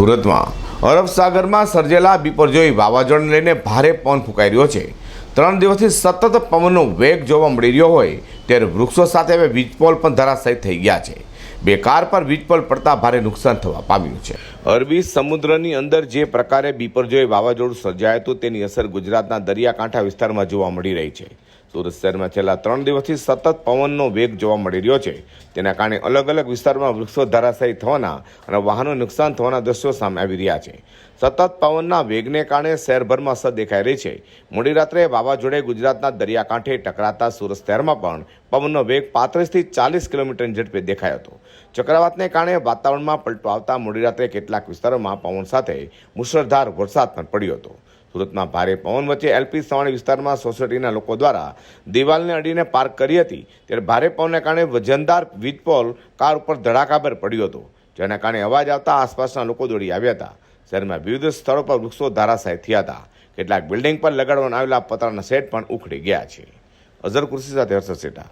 સુરતમાં. અરબ સાગરમાં સર્જેલા બિપરજોઈ વાવાઝોડાને લઈને ભારે પવન ફૂંકાઈ રહ્યો છે. ત્રણ દિવસથી સતત પવનનો વેગ જોવા મળી રહ્યો હોય ત્યારે વૃક્ષો સાથે હવે વીજપોલ પણ ધરાશાયી થઈ ગયા છે. બે કાર પર વીજપોલ પડતા ભારે નુકસાન થવા પામ્યું છે. અરબી સમુદ્રની અંદર જે પ્રકારે બિપરજોઈ વાવાઝોડું સર્જાયું હતું તેની અસર ગુજરાતના દરિયાકાંઠા વિસ્તારમાં જોવા મળી રહી છે. સુરત શહેરમાં છેલ્લા ત્રણ દિવસથી સતત પવનનો વેગ જોવા મળી રહ્યો છે. તેના કારણે અલગ અલગ વિસ્તારમાં વૃક્ષો ધરાશાયી થવાના અને વાહનો નુકસાન થવાના દ્રશ્યો સામે આવી રહ્યા છે. સતત પવનના વેગને કારણે શહેરભરમાં અસર દેખાઈ રહી છે. મોડી રાત્રે વાવાઝોડે ગુજરાતના દરિયાકાંઠે ટકરાતા સુરત શહેરમાં પણ પવનનો વેગ પાંત્રીસથી ચાલીસ કિલોમીટરની ઝડપે દેખાયો હતો. ચક્રવાતને કારણે વાતાવરણમાં પલટો આવતા મોડી રાત્રે કેટલાક વિસ્તારોમાં પવન સાથે મુશળધાર વરસાદ પણ પડ્યો હતો. સુરતમાં ભારે પવન વચ્ચે એલપી સવાણી વિસ્તારમાં સોસાયટીના લોકો દ્વારા દિવાલને અડીને પાર્ક કરી હતી. ત્યારે ભારે પવનને કારણે વજનદાર વીજપોલ કાર ઉપર ધડાકાભેર પડ્યો હતો, જેના કારણે અવાજ આવતા આસપાસના લોકો દોડી આવ્યા હતા. શહેરમાં વિવિધ સ્થળો પર વૃક્ષો ધારાશાય થયા હતા. કેટલાક બિલ્ડિંગ પર લગાડવામાં આવેલા પતરાના સેટ પણ ઉખડી ગયા છે. અઝર કુર્સી સાથે હર્ષદ સેઠા